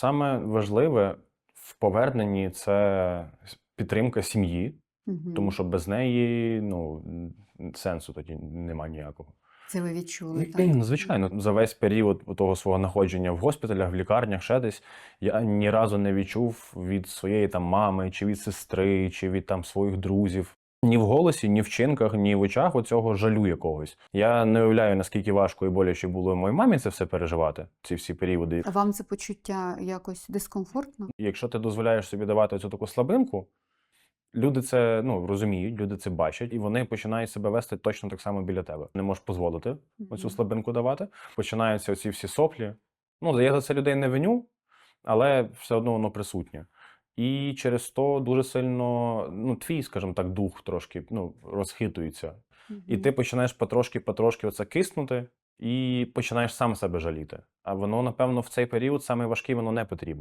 саме важливе в поверненні це підтримка сім'ї, Мгм. тому що без неї ну, сенсу тоді немає ніякого. Це ви відчули, так? Звичайно, за весь період того свого знаходження в госпіталях, в лікарнях, ще десь, я ні разу не відчув від своєї там мами, чи від сестри, чи від там своїх друзів. Ні в голосі, ні в вчинках, ні в очах оцього жалю якогось. Я не уявляю, наскільки важко і боляче було моїй мамі це все переживати, ці всі періоди. А вам це почуття якось дискомфортно? Якщо ти дозволяєш собі давати цю таку слабинку, люди це ну, розуміють, люди це бачать, і вони починають себе вести точно так само біля тебе. Не можеш дозволити оцю слабинку давати. Починаються оці всі соплі. Ну, я за це людей не виню, але все одно воно присутнє. І через то дуже сильно, ну, твій, скажімо так, дух трошки ну, розхитується. І ти починаєш потрошки-потрошки оце киснути, і починаєш сам себе жаліти. А воно, напевно, в цей період саме важкий, воно не потрібно.